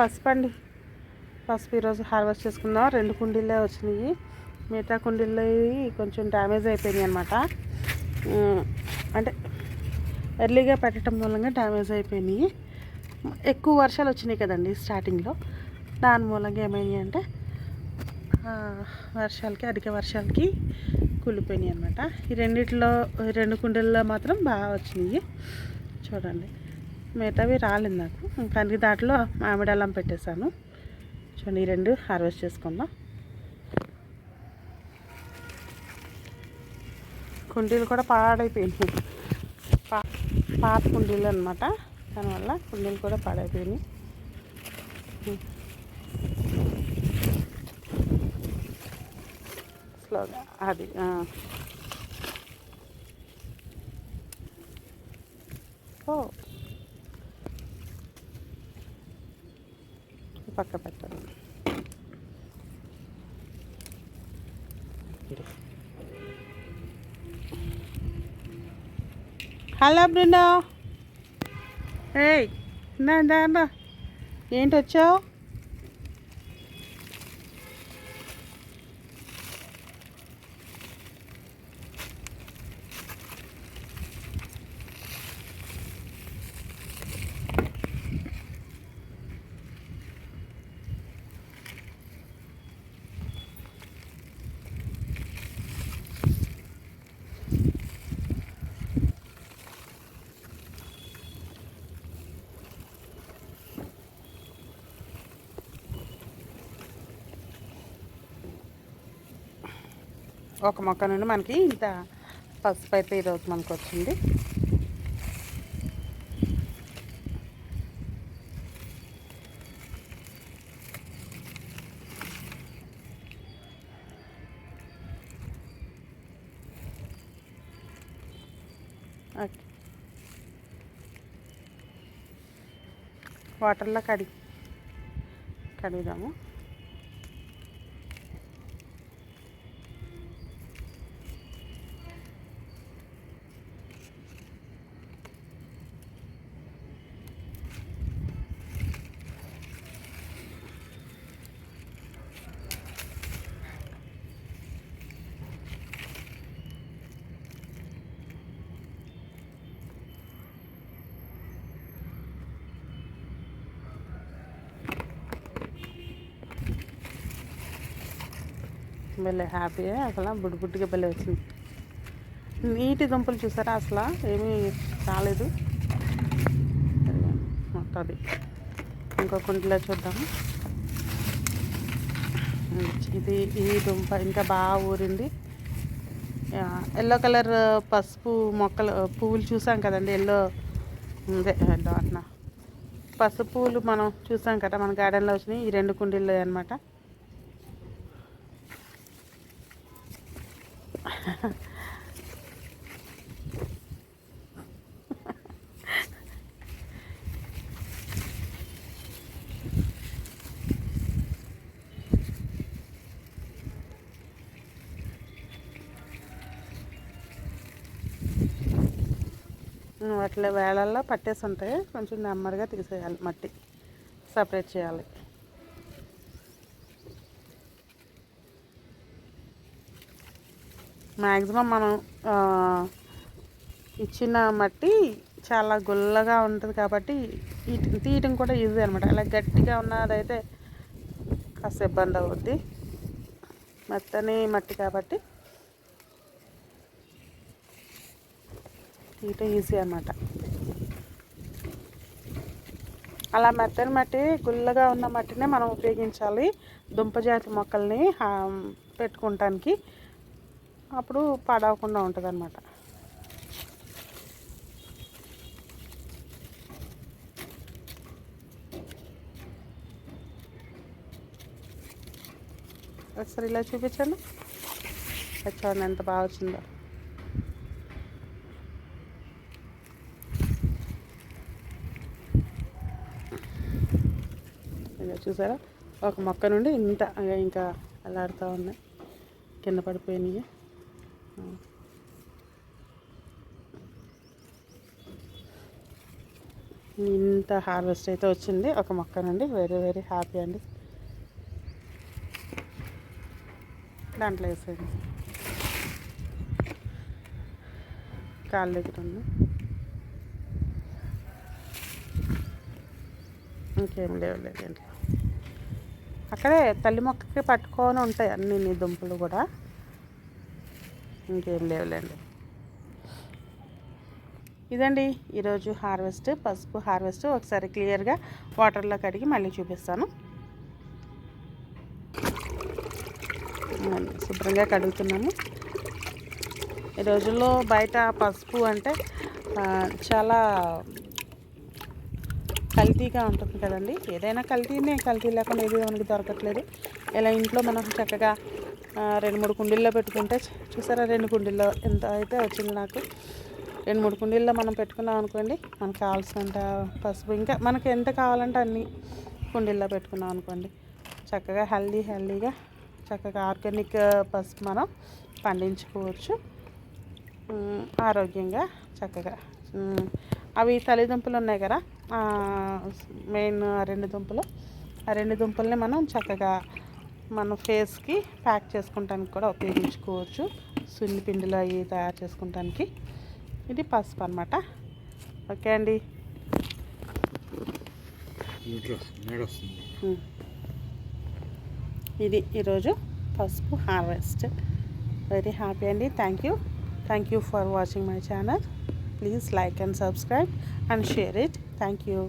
పసుపు అండి పసుపు ఈరోజు హార్వెస్ట్ చేసుకుందాం. రెండు కుండీలే వచ్చినాయి. మిగతా కుండీలు కొంచెం డ్యామేజ్ అయిపోయినాయి అనమాట అంటే ఎర్లీగా పెట్టడం మూలంగా డ్యామేజ్ అయిపోయినాయి. ఎక్కువ వర్షాలు వచ్చినాయి కదండి స్టార్టింగ్లో. దాని మూలంగా ఏమైనాయి అంటే వర్షాలకి అధిక వర్షాలకి కూలిపోయినాయి అనమాట ఈ రెండిట్లో రెండు కుండీల్లో మాత్రం బాగా వచ్చినాయి. చూడండి. మిగతావి రాలేదు నాకు. కానీ దాంట్లో మామిడి అల్లం పెట్టేశాను. చూడండి ఈ రెండు హార్వెస్ట్ చేసుకుందాం. కుండీలు కూడా పాడైపోయినాయి. పా పాత కుండీలు అనమాట దానివల్ల కుండీలు కూడా పాడైపోయినాయి. స్లోగా అది ఓ ఈ పక్క పెట్టాలి హలో బృందా ఏయ్ నా దా ఒక మొక్క నుండి మనకి ఇంత పసుపు అయితే ఈరోజు మనకు వచ్చింది. ఓకే. వాటర్లో కడి కడుగుదాము భలే హ్యాపీగా అసలు బుడ్డి బుడ్డిగా భలే వచ్చింది. నీటి దుంపలు చూసారా అసలు? ఏమీ రాలేదు. మొత్తం అది ఇంకో కుంటిలో చూద్దాము ఇది ఈ దుంప ఇంకా బాగా ఊరింది. ఎల్లో కలర్ పసుపు మొక్కలు పువ్వులు చూసాం కదండి ఎల్లో. అదే ఎల్లో అన్న. పసుపు పువ్వులు మనం చూసాం కదా మన గార్డెన్లో వచ్చినాయి ఈ రెండు కుండీల్లో అనమాట వాటిలో వేళల్లో పట్టేసి ఉంటాయి కొంచెం నెమ్మదిగా తీసేయాలి మట్టి. సపరేట్ చేయాలి. మ్యాక్సిమం మనం ఇచ్చిన మట్టి చాలా గుల్లగా ఉంటుంది కాబట్టి తీయటం కూడా ఈజీ అనమాట అలా గట్టిగా ఉన్నదైతే కాస్త ఇబ్బంది అవుద్ది. మెత్తని మట్టి కాబట్టి తీయటం ఈజీ అనమాట అలా మెత్తని మట్టి గుల్లగా ఉన్న మట్టినే మనం ఉపయోగించాలి. దుంపజాతి మొక్కల్ని పెట్టుకుంటానికి. అప్పుడు పాడవకుండా ఉంటుంది అనమాట ఒకసారి ఇలా చూపించండి. చూడండి ఎంత బాగా వచ్చిందో. ఇలా చూసారా? ఒక మొక్క నుండి ఇంత ఇంకా అల్లాడుతూ ఉన్నాయి. కింద పడిపోయినాయి. ఇంత హార్వెస్ట్ అయితే వచ్చింది. ఒక మొక్క నుండి వెరీ వెరీ హ్యాపీ అండి. దాంట్లో వేసేయండి. కాళ్ళ దగ్గర ఉంది. ఇంకేం లేవు లేదండి అక్కడే తల్లి మొక్కకి పట్టుకొని ఉంటాయి అన్ని నీ దుంపలు కూడా. ఇంకేం లేవులేండి. ఇదండి ఈరోజు హార్వెస్ట్ పసుపు హార్వెస్ట్. ఒకసారి క్లియర్గా వాటర్లో కడిగి మళ్ళీ చూపిస్తాను. శుభ్రంగా కడుగుతున్నాము. ఈ రోజుల్లో బయట పసుపు అంటే చాలా కల్తీగా ఉంటుంది కదండి. ఏదైనా కల్తీనే కల్తీ లేకుండా ఏది మనకి దొరకట్లేదు. ఇలా ఇంట్లో మనం చక్కగా రెండు మూడు కుండీల్లో పెట్టుకుంటే చూసారా రెండు కుండీల్లో ఎంత అయితే వచ్చింది నాకు. రెండు మూడు కుండీల్లో మనం పెట్టుకున్నాం అనుకోండి మనకు కావాల్సినంత పసుపు ఇంకా మనకి ఎంత కావాలంటే అన్ని కుండీల్లో పెట్టుకున్నాం అనుకోండి. చక్కగా హెల్దీ హెల్దీగా చక్కగా ఆర్గానిక్ పసుపు మనం పండించుకోవచ్చు. ఆరోగ్యంగా చక్కగా. అవి తల్లిదంపులు ఉన్నాయి కదా మెయిన్ రెండు దుంపలు. ఆ రెండు దుంపల్ని మనం చక్కగా మన ఫేస్కి ప్యాక్ చేసుకుంటానికి కూడా ఉపయోగించుకోవచ్చు. సున్ని పిండిలో అవి తయారు చేసుకుంటానికి. ఇది పసుపు అనమాట ఓకే అండి. ఇది ఈరోజు పసుపు హార్వెస్ట్. వెరీ హ్యాపీ అండి. Thank you. Thank you for watching my channel. Please like and subscribe and share it. Thank you